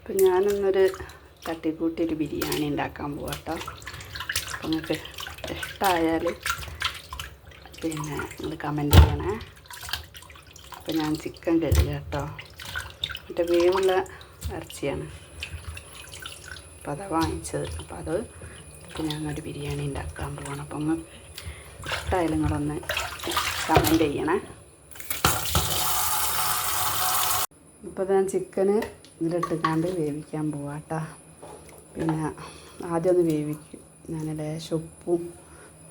അപ്പം ഞാനിന്നൊരു തട്ടിക്കൂട്ടിയൊരു ബിരിയാണി ഉണ്ടാക്കാൻ പോവാം കേട്ടോ അപ്പം നിങ്ങൾക്ക് ഇഷ്ടമായാൽ പിന്നെ നിങ്ങൾ കമന്റ് ചെയ്യണേ. അപ്പം ഞാൻ ചിക്കൻ കഴുകുക കേട്ടോ. മറ്റേ വേവുള്ള ഇറച്ചിയാണ്. അപ്പോൾ അതാ വാങ്ങിച്ചത്. അപ്പോൾ അത് ഇപ്പം ഞാനൊരു ബിരിയാണി ഉണ്ടാക്കാൻ പോകണം അപ്പം നിങ്ങൾക്ക് ഇഷ്ടമായാലും നിങ്ങളൊന്ന് കമന്റ് ചെയ്യണേ. ഇപ്പോൾ ഞാൻ ചിക്കന് ഇതിലിട്ടിക്കാണ്ട് വേവിക്കാൻ പോവാം കേട്ടോ പിന്നെ ആദ്യം ഒന്ന് വേവിക്കും. ഞാൻ ലേശം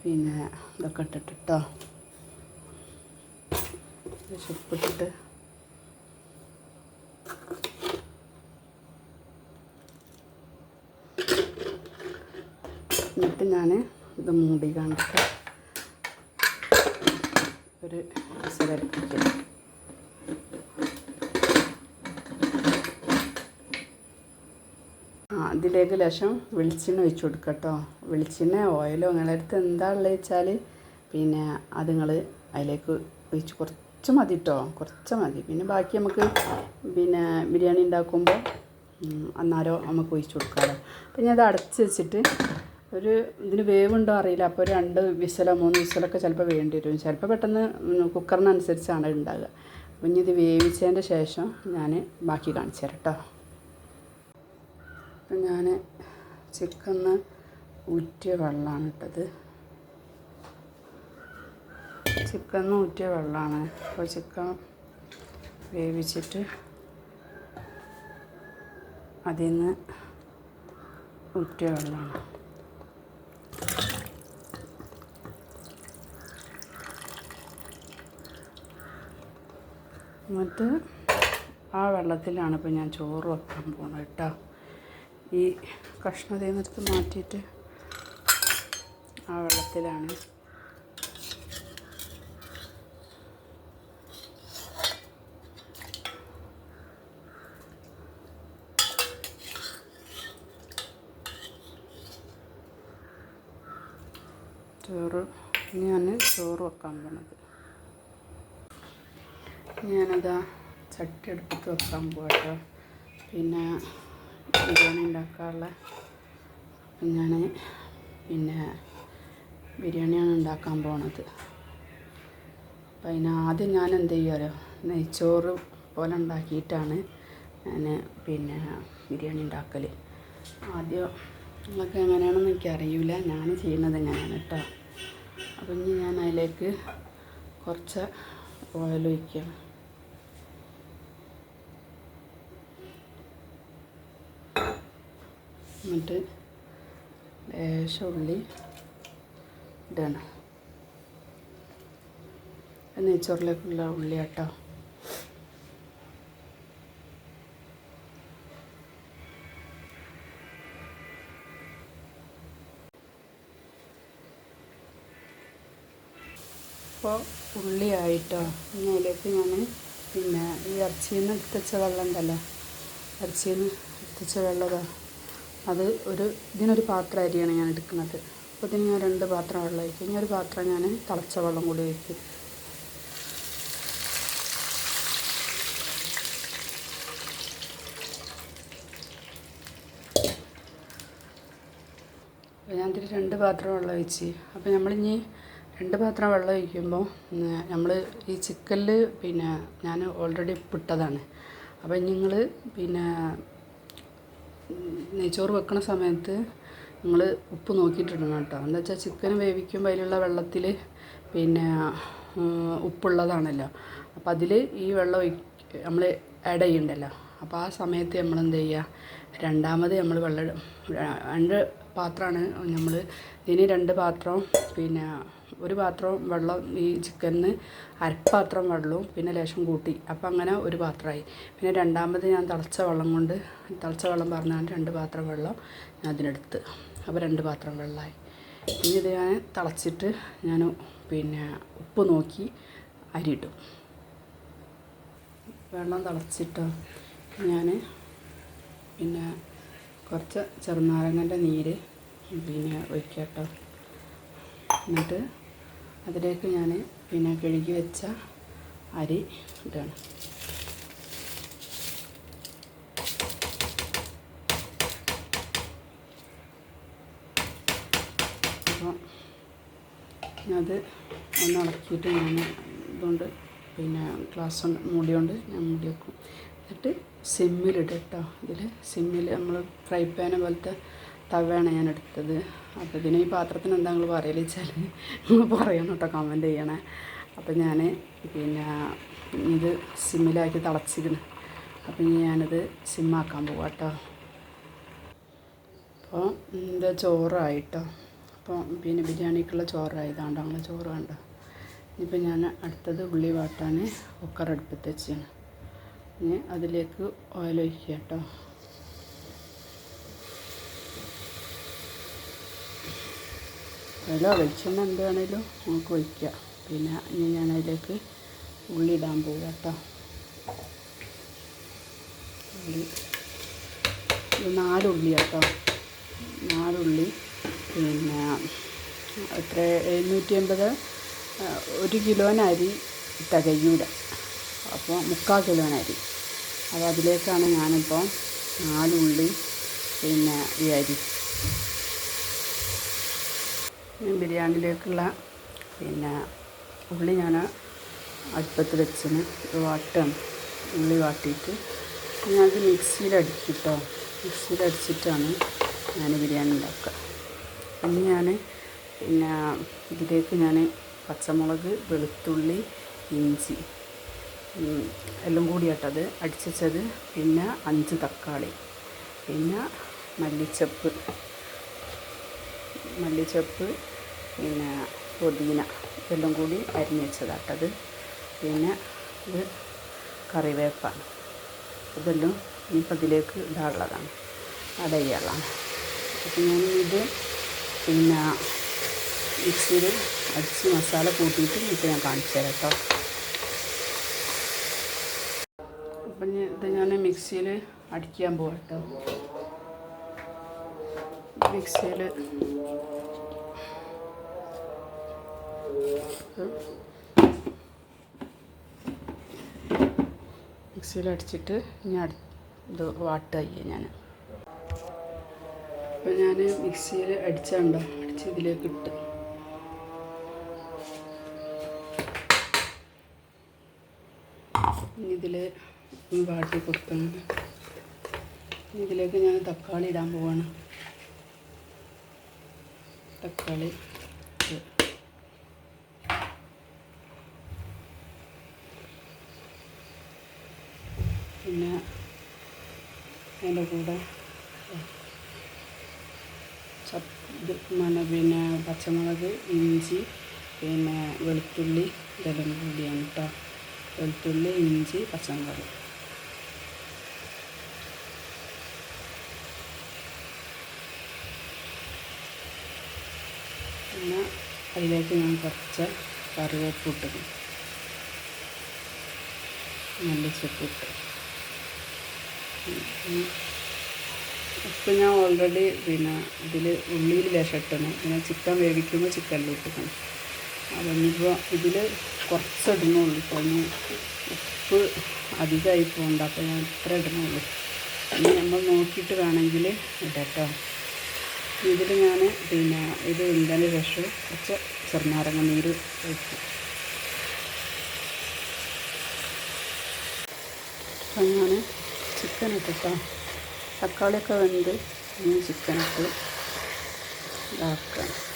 പിന്നെ ഇതൊക്കെ ഇട്ടിട്ട് കേട്ടോ ലേശം ഉപ്പിട്ടിട്ട്. എന്നിട്ട് ഞാൻ ഇത് മൂടി കണ്ടിട്ട് ഒരു ആ ലക്ഷം വെളിച്ചെണ്ണ ഒഴിച്ചു കൊടുക്കുക കേട്ടോ വെളിച്ചെണ്ണ ഓയിലോ നിങ്ങളുടെ അടുത്ത് എന്താ ഉള്ളത് വെച്ചാൽ പിന്നെ അത് നിങ്ങൾ അതിലേക്ക് ഒഴിച്ച് കുറച്ച് മതി കേട്ടോ കുറച്ച് മതി. പിന്നെ ബാക്കി നമുക്ക് പിന്നെ ബിരിയാണി ഉണ്ടാക്കുമ്പോൾ അന്നാരോ അന്നേരം നമുക്ക് ഒഴിച്ച് കൊടുക്കാമല്ലോ അപ്പം ഞാൻ അത് അടച്ച് വെച്ചിട്ട് ഒരു ഇതിന് വേവുണ്ടോ അറിയില്ല. അപ്പോൾ ഒരു രണ്ട് വിസലോ മൂന്ന് വിസലൊക്കെ ചിലപ്പോൾ വേണ്ടി വരും. ചിലപ്പോൾ പെട്ടെന്ന് കുക്കറിനനുസരിച്ചാണ് ഉണ്ടാകുക അപ്പം ഇനി ഇത് വേവിച്ചതിന്റെ ശേഷം ഞാൻ ബാക്കി കാണിച്ചു തരാം കേട്ടോ അപ്പം ഞാൻ ചിക്കന്ന് ഊറ്റിയ വെള്ളമാണ് ഇട്ടത്. ചിക്കന്ന് ഊറ്റിയ വെള്ളമാണ്. അപ്പോൾ ചിക്കൻ വേവിച്ചിട്ട് അതിൽ നിന്ന് ഊറ്റിയ വെള്ളമാണ്. എന്നിട്ട് ആ വെള്ളത്തിലാണ് ഇപ്പോൾ ഞാൻ ചോറ് വെക്കാൻ പോകുന്നത് കേട്ടോ. ഈ കഷ്ണതയിൽ നിന്നെടുത്ത് മാറ്റിയിട്ട് ആ വെള്ളത്തിലാണ്. ചോറ് ഞാൻ ചോറ് വെക്കാൻ പോണത്. ഞാനതാ ചട്ടി എടുത്തിട്ട് വെക്കാൻ പോകട്ടോ പിന്നെ ബിരിയാണി ഉണ്ടാക്കാനുള്ള ഞാൻ പിന്നെ ബിരിയാണിയാണ് ഉണ്ടാക്കാൻ പോണത്. അപ്പം അതിന് ആദ്യം ഞാൻ എന്ത് ചെയ്യുമല്ലോ നെയ്ച്ചോറ് പോലെ ഉണ്ടാക്കിയിട്ടാണ് ഞാൻ പിന്നെ ബിരിയാണി ഉണ്ടാക്കൽ ആദ്യം നിങ്ങൾക്ക് എങ്ങനെയാണെന്ന് എനിക്കറിയില്ല ഞാൻ ചെയ്യുന്നത് എങ്ങനെയാണ് കേട്ടോ അപ്പം ഇനി ഞാൻ അതിലേക്ക് കുറച്ച് ഓയിൽ ഒഴിക്കാം എന്നിട്ട് ലേശം ഉള്ളി ഇടണം. നെയ്ച്ചോറിലേക്കുള്ള ഉള്ളി കേട്ടോ അപ്പോൾ ഉള്ളിയായിട്ടോ ഇനി അതിലേക്ക് ഞാൻ പിന്നെ ഈ ഇറച്ചിയിൽ നിന്ന് എടുത്തുവെച്ച വെള്ളം ഉണ്ടല്ലോ. ഇറച്ചിയിൽ നിന്ന് എടുത്തുവെച്ച വെള്ളമോ അത് ഒരു ഇതിനൊരു പാത്രം അരിയാണ് ഞാൻ എടുക്കുന്നത്. അപ്പോൾ ഇതിന് ഞാൻ രണ്ട് പാത്രം വെള്ളം ഒഴിക്കും. ഇനി ഒരു പാത്രം ഞാൻ തിളച്ച വെള്ളം കൂടി ഒഴിക്കും. അപ്പോൾ ഞാൻ ഇതിൽ രണ്ട് പാത്രം വെള്ളം ഒഴിച്ച്. അപ്പോൾ നമ്മളിനി രണ്ട് പാത്രം വെള്ളം ഒഴിക്കുമ്പോൾ നമ്മൾ ഈ ചിക്കനിൽ പിന്നെ ഞാൻ ഓൾറെഡി ഉപ്പിട്ടതാണ് അപ്പോൾ നിങ്ങൾ പിന്നെ നെയ്ച്ചോറ് വെക്കണ സമയത്ത് നിങ്ങൾ ഉപ്പ് നോക്കിയിട്ടിടണം കേട്ടോ. എന്താ വെച്ചാൽ ചിക്കൻ വേവിക്കുമ്പോൾ അതിലുള്ള വെള്ളത്തിൽ പിന്നെ ഉപ്പുള്ളതാണല്ലോ. അപ്പോൾ അതിൽ ഈ വെള്ളം നമ്മൾ ആഡ് ചെയ്യണ്ടല്ലോ. അപ്പോൾ ആ സമയത്ത് നമ്മൾ എന്ത് ചെയ്യുക രണ്ടാമത് നമ്മൾ വെള്ളം രണ്ട് പാത്രമാണ് നമ്മൾ ഇതിന് രണ്ട് പാത്രം പിന്നെ ഒരു പാത്രം വെള്ളം ഈ ചിക്കനിന് അരപ്പാത്രം വെള്ളവും പിന്നെ ലേശം കൂട്ടി. അപ്പം അങ്ങനെ ഒരു പാത്രമായി. പിന്നെ രണ്ടാമത് ഞാൻ തിളച്ച വെള്ളം കൊണ്ട് തിളച്ച വെള്ളം പറഞ്ഞാൽ രണ്ട് പാത്രം വെള്ളം ഞാൻ അതിനെടുത്ത്. അപ്പോൾ രണ്ട് പാത്രം വെള്ളമായി. ഇനി ഇത് ഞാൻ തിളച്ചിട്ട് ഞാൻ പിന്നെ ഉപ്പ് നോക്കി അരിയിട്ടു. വെള്ളം തിളച്ചിട്ടോ ഞാൻ പിന്നെ കുറച്ച് ചെറുനാരങ്ങന്റെ നീര് പിന്നെ ഒഴിക്കട്ടോ. കേട്ടോ എന്നിട്ട് അതിലേക്ക് ഞാൻ പിന്നെ കഴുകി വെച്ച അരി ഇടണം. അപ്പോൾ അത് ഒന്ന് ഇളക്കിയിട്ട് ഞാൻ ഇതുകൊണ്ട് പിന്നെ ഗ്ലാസ് കൊണ്ട് മൂടി കൊണ്ട് ഞാൻ മൂടി വെക്കും. എന്നിട്ട് സിമ്മിലിടട്ടോ ഇതിൽ സിമ്മിൽ നമ്മൾ ഫ്രൈ പാൻ പോലത്തെ തവയാണ് ഞാൻ എടുത്തത്. അപ്പോൾ ഇതിന് ഈ പാത്രത്തിന് എന്താ നിങ്ങൾ പറയൽ വെച്ചാൽ നിങ്ങൾ പറയണം കേട്ടോ കമന്റ് ചെയ്യണേ. അപ്പോൾ ഞാൻ പിന്നെ ഇത് സിമ്മിലാക്കി തിളച്ചിക്കണ്. അപ്പം ഇനി ഞാനിത് സിമ്മാക്കാൻ പോവാം കേട്ടോ അപ്പോൾ എന്താ ചോറായിട്ടോ അപ്പോൾ പിന്നെ ബിരിയാണിക്കുള്ള ചോറായതാണ്ട്? അങ്ങനെ ചോറ് വേണ്ട. ഇനിയിപ്പോൾ ഞാൻ അടുത്തത് ഉള്ളി വാട്ടാൻ കുക്കർ അടുപ്പത്ത് വെച്ചാണ്. ഇനി അതിലേക്ക് ഓയിൽ ഒഴിക്കുക കേട്ടോ ഓയിലോ വെളിച്ചെണ്ണ എന്ത് വേണേലും നമുക്ക് ഒഴിക്കുക പിന്നെ ഇനി ഞാൻ അതിലേക്ക് ഉള്ളി ഇടാൻ പോവുക കേട്ടോ. ഉള്ളി. ഇത് നാലുള്ളി കേട്ടോ. നാലുള്ളി പിന്നെ എത്ര എഴുന്നൂറ്റി അമ്പത് ഒരു കിലോനരി തികയൂല അപ്പോൾ മുക്കാൽ കിലോനരി അപ്പോൾ അതിലേക്കാണ് ഞാനിപ്പോൾ നാലുള്ളി പിന്നെ ഈ അരി ബിരിയാണിയിലേക്കുള്ള പിന്നെ ഉള്ളി ഞാൻ അടുപ്പത്ത് വെച്ചിന് വാട്ടാണ് ഉള്ളി വാട്ടിയിട്ട് ഞാനത് മിക്സിയിലടിക്കും കേട്ടോ മിക്സിയിലടിച്ചിട്ടാണ് ഞാൻ ബിരിയാണി ഉണ്ടാക്കുക. ഇനി ഞാൻ പിന്നെ ഇതിലേക്ക് ഞാൻ പച്ചമുളക് വെളുത്തുള്ളി ഇഞ്ചി എല്ലാം കൂടിയിട്ടത് അടിച്ചത് പിന്നെ അഞ്ച് തക്കാളി. പിന്നെ മല്ലിച്ചപ്പ്. മല്ലിച്ചപ്പ് പിന്നെ പുതിന ഇതെല്ലാം കൂടി അരിഞ്ഞ് വെച്ചതാട്ടത് പിന്നെ ഇത് കറിവേപ്പാണ് ഇതെല്ലാം ഇനിയിപ്പോൾ അതിലേക്ക് ഇടാനുള്ളതാണ്. ആഡ് ചെയ്യാനുള്ളതാണ് അപ്പം ഞാൻ ഇത് പിന്നെ മിക്സിയിൽ അടിച്ച് മസാല കൂട്ടിയിട്ട് ഇപ്പം ഞാൻ കാണിച്ചു തരാം കേട്ടോ. അപ്പം ഇത് ഞാൻ മിക്സിയിൽ അടിക്കാൻ പോവാം കേട്ടോ മിക്സിയിൽ അടിച്ചിട്ട് ഞാൻ ഇത് വാട്ടുക ഞാൻ. അപ്പോൾ ഞാൻ മിക്സിയിൽ അടിച്ചാണ്ടോ അടിച്ച് ഇതിലേക്ക് ഇട്ട്. ഇതിൽ വാട്ടി കൊടുക്കണം ഇതിലേക്ക് ഞാൻ തക്കാളി ഇടാൻ പോവാണ്. തക്കാളി. പിന്നെ അതിന്റെ കൂടെ മന പിന്നെ പച്ചമുളക് ഇഞ്ചി പിന്നെ വെളുത്തുള്ളി ഇതെല്ലാം കൂടിയാണ് കേട്ടോ വെളുത്തുള്ളി ഇഞ്ചി പച്ചമുളക്. പിന്നെ അതിലേക്ക് ഞാൻ കുറച്ച് കറിവേപ്പ് ഇട്ടു മല്ലിച്ചപ്പ് ഇട്ട്. ഉപ്പ് ഞാൻ ഓൾറെഡി പിന്നെ ഇതിൽ ഉള്ളിയിൽ ലേശം ഇട്ടണം പിന്നെ ചിക്കൻ വേവിക്കുമ്പോൾ ചിക്കനിൽ ഇട്ടിക്കണം അപ്പം ഇനിയിപ്പോൾ ഇതിൽ കുറച്ച് ഇടണുള്ളൂ ഇപ്പോൾ ഒന്ന് ഉപ്പ് അധികമായി പോകണ്ട. അപ്പോൾ ഞാൻ ഇത്ര ഇടണുള്ളൂ. ഇനി നമ്മൾ നോക്കിയിട്ട് വേണമെങ്കിൽ ഇടട്ടോ. ഇതിൽ ഞാൻ പിന്നെ ഇത് ഉണ്ടതിന് ശേഷം കുറച്ച് ചെറുനാരങ്ങ നീര് ഒഴിച്ചു. അപ്പം ഞാൻ ചിക്കൻ ഇട്ടിട്ടോ. തക്കാളിയൊക്കെ വെന്ത് ഇനി ചിക്കനൊക്കെ ഇതാക്കുക അപ്പോൾ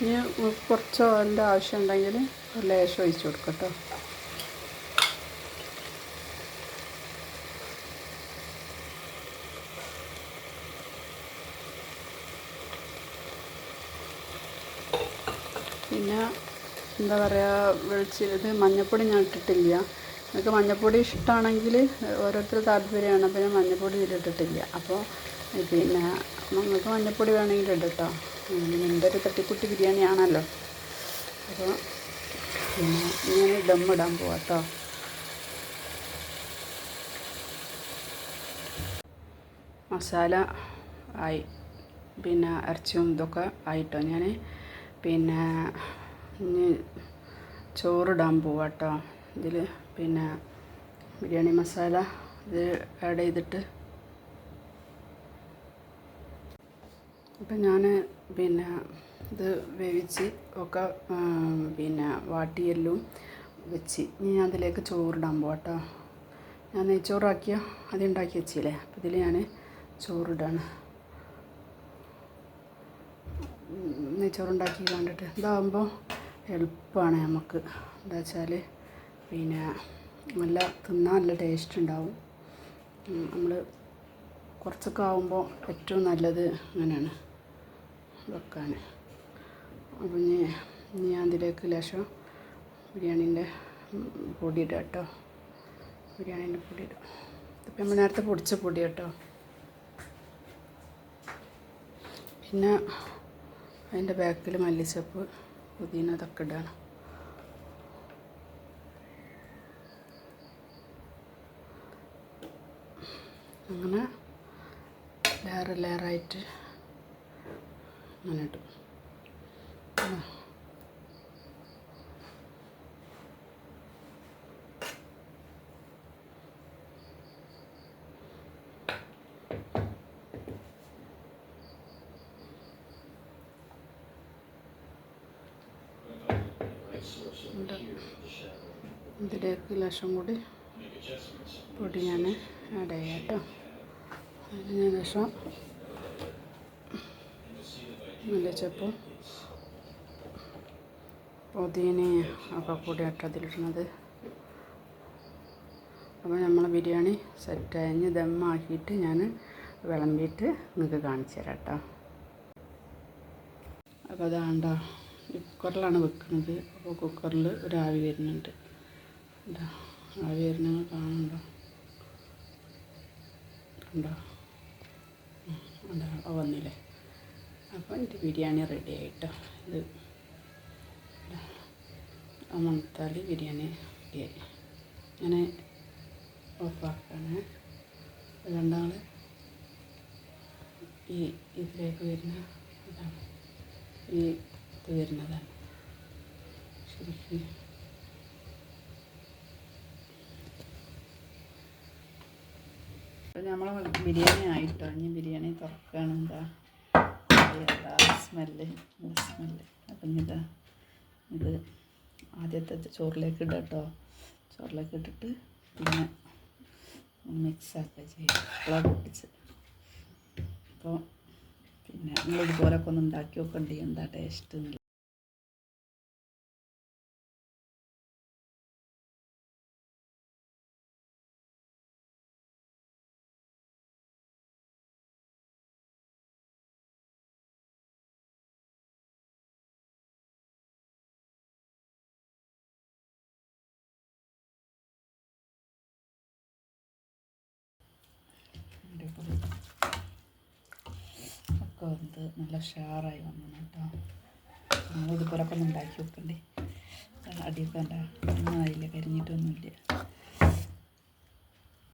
ഇനി കുറച്ചോ ഓയിലിന്റെ ആവശ്യമുണ്ടെങ്കിൽ ഒരു ലേശം ഒഴിച്ച് കൊടുക്കട്ടോ പിന്നെ എന്താ പറയുക വെളിച്ച ഇത് മഞ്ഞൾപ്പൊടി ഞാൻ ഇട്ടിട്ടില്ല. നിങ്ങൾക്ക് മഞ്ഞൾപ്പൊടി ഇഷ്ടമാണെങ്കിൽ ഓരോരുത്തർ താല്പര്യമാണ് ഞാൻ മഞ്ഞൾപ്പൊടി ഇതിലിട്ടിട്ടില്ല. അപ്പോൾ പിന്നെ നിങ്ങൾക്ക് മഞ്ഞൾപ്പൊടി വേണമെങ്കിൽ ഇടട്ടോ എന്റെ ഒരു തട്ടിക്കുട്ടി ബിരിയാണി ആണല്ലോ അപ്പോൾ പിന്നെ ഇങ്ങനെ ദമ്മിടാൻ പോവാം കേട്ടോ മസാല ആയി. പിന്നെ ഇറച്ചിയും ഇതൊക്കെ ആയിട്ടോ ഞാൻ പിന്നെ ഇനി ചോറിടാൻ പോവാം കേട്ടോ ഇതിൽ പിന്നെ ബിരിയാണി മസാല ഇത് ആഡ് ചെയ്തിട്ട്. അപ്പം ഞാൻ പിന്നെ ഇത് വേവിച്ച് ഒക്കെ പിന്നെ വാട്ടിയെല്ലാം വെച്ച്. ഇനി ഞാൻ അതിലേക്ക് ചോറിടാൻ പോട്ടോ ഞാൻ നെയ്ച്ചോറാക്കിയ അത് ഉണ്ടാക്കി വെച്ചില്ലേ? അപ്പം ഇതിൽ ഞാൻ ചോറിടാണ്. നെയ്ച്ചോറുണ്ടാക്കി കണ്ടിട്ട്. ഇതാകുമ്പോൾ എളുപ്പമാണ് നമുക്ക്. എന്താ വെച്ചാൽ പിന്നെ നല്ല തിന്നാൻ നല്ല ടേസ്റ്റ് ഉണ്ടാവും. നമ്മൾ കുറച്ചൊക്കെ ആകുമ്പോൾ ഏറ്റവും നല്ലത് അങ്ങനെയാണ്. വെക്കാൻ. അപ്പം ഞാൻ അതിലേക്ക് ലേശം ബിരിയാണീന്റെ പൊടി ഇടാം കേട്ടോ. ബിരിയാണീന്റെ പൊടി ഇടാം ഇതിപ്പോൾ നമ്മൾ നേരത്തെ പൊടിച്ച പൊടി കേട്ടോ. പിന്നെ അതിന്റെ ബാക്കിൽ മല്ലിച്ചപ്പ് പുതിന അതൊക്കെ ഇടണം അങ്ങനെ ലെയർ ലെയറായിട്ട് അങ്ങനെ ഇടും ഉം. ഇതിലേക്ക് ലക്ഷം കൂടി പൊടി ഞാൻ ആഡ് ചെയ്യാം കേട്ടോ. അതിന് ലക്ഷം മല്ലിച്ചപ്പും പുതിനയും ഒക്കെ കൂടി ആട്ടോ അതിലിടുന്നത് അപ്പോൾ നമ്മൾ ബിരിയാണി സെറ്റ് കഴിഞ്ഞ് ദമ്മാക്കിയിട്ട് ഞാൻ വിളമ്പിയിട്ട് നിങ്ങൾക്ക് കാണിച്ചു തരാം കേട്ടോ. അപ്പോൾ അതാണ്ടോ കുക്കറിലാണ് വെക്കുന്നത്. അപ്പോൾ കുക്കറിൽ ഒരു ആവി വരുന്നുണ്ട്. ഇതാ ആവി വരുന്നത് കാണുന്നുണ്ടോ? ഉണ്ടോ? അതാ ഉണ്ടോ വന്നില്ലേ? അപ്പോൾ എന്റെ ബിരിയാണി റെഡി ആയിട്ടോ? ഇത് മണത്താളി ബിരിയാണി റെഡി ബിരിയാണി റെഡിയായി ഞാൻ ഓഫാക്കാണ് രണ്ടാൾ ഈ ഇതിലേക്ക് വരുന്ന ഇതാണ്. ഈ ഇത് വരുന്നതാണ്. ശരിക്കും. അപ്പോൾ നമ്മൾ ബിരിയാണി ആയിട്ടോ? ഇനി ബിരിയാണി തുറക്കുകയാണ് എന്താ സ്മെല്ല് സ്മെല്ല് അപ്പം ഇതാ ഇത് ആദ്യത്തെ ചോറിലേക്ക് ഇടാം കേട്ടോ ചോറിലേക്ക് ഇട്ടിട്ട് പിന്നെ മിക്സ് ആക്കുക ചെയ്യും. ഇള പൊട്ടിച്ച് അപ്പോൾ പിന്നെ നിങ്ങളിതുപോലൊക്കെ ഒന്ന് ഉണ്ടാക്കി നോക്കണ്ടി എന്താ ടേസ്റ്റ് എന്നുള്ളത് ഒക്കെ വന്നത് നല്ല ഷെയറായി വന്നു കേട്ടോ. ഇതുപോലൊക്കെ ഒന്ന് ഉണ്ടാക്കി വെക്കണ്ടേ? അടിയൊക്കെ ഉണ്ടാ ഒന്നും ആയില്ല കരിഞ്ഞിട്ടൊന്നുമില്ല.